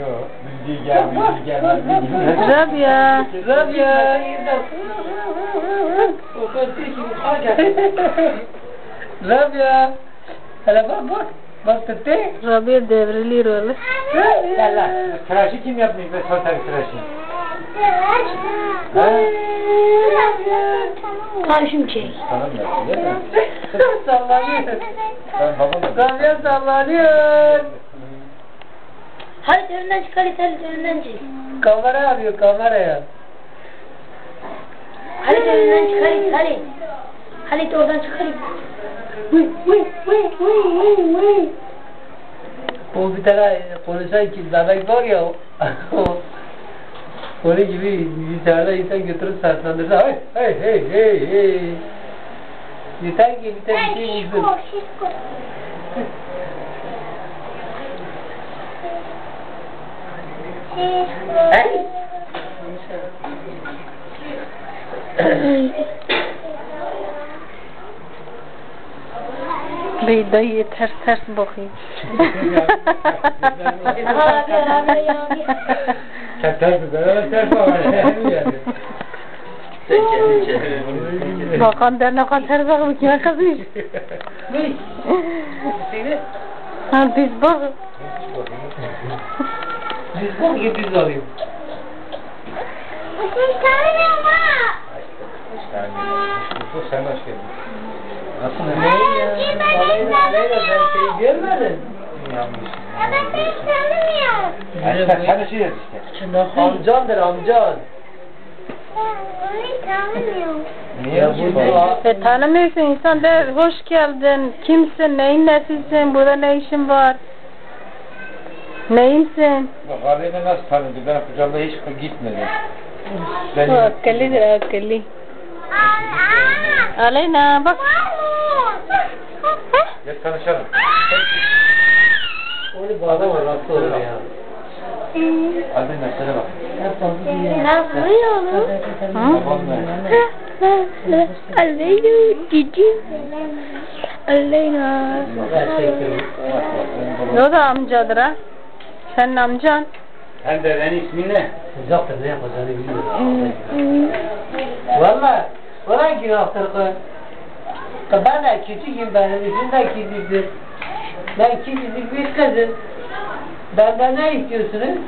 Yok. Bildiği gel, bildiği gel. bildiği gel. Rabia. Rabia, O kadar ki Rabia. Hele bak bak. Bak tuttu. Rabia devriliyor öyle. Gel lan. Tıraşı kim yapmış be sotar tıraşı? Ha? Karşım çek. Yaptı değil mi? sallanıyor. Ben babam da. Rabia sallanıyor. Halit önünden çık Halit Halit önünden çık. Kamera arıyor kameraya. Halit önünden çık Halit Halit. Halit oradan çık Halit. O bir tane konuşan ki bebek var ya. o- Onun gibi bir tane insan götürüp seslendirse hey hey hey hey hey. Yeter ki bir tane bir şey bulsun. Hey. Bir dayı ters ters bakıyor. Rabia Rabia Rabia. Sen Bakan der ne kadar ters bakıyor kime kızmış. Seni Ha biz bak. biz gibi biz alayım. Bu sen hoş geldin. Nasılsın? Ne alayla sen şeyi görmedin. Yanlış. Bizim Sen bu- tanışıyoruz işte. Amcandır amcan. Niye Ya bu E tanımıyorsun insan der hoş geldin. Kimsin? Neyin nesisin? Burada ne işin var? Neyinsin? Bak abiyle nasıl tanıdı? Ben kucağımda hiç gitmedim. Ben O akıllıdır akıllı. Aleyna bak. Gel tanışalım. Onu bağda var nasıl olur ya? Hadi mesele bak. Ne? Aleyna cici. Aleyna. O da amcadır ha. Senin amcan. Hem de benim ismin ne? Sıcaktır ne yapacağını bilmiyorum. Valla. Valla günahtır kız. Ben de küçüğüm benim için de küçüktür. Ben küçücük bir kızım. Benden ne istiyorsunuz?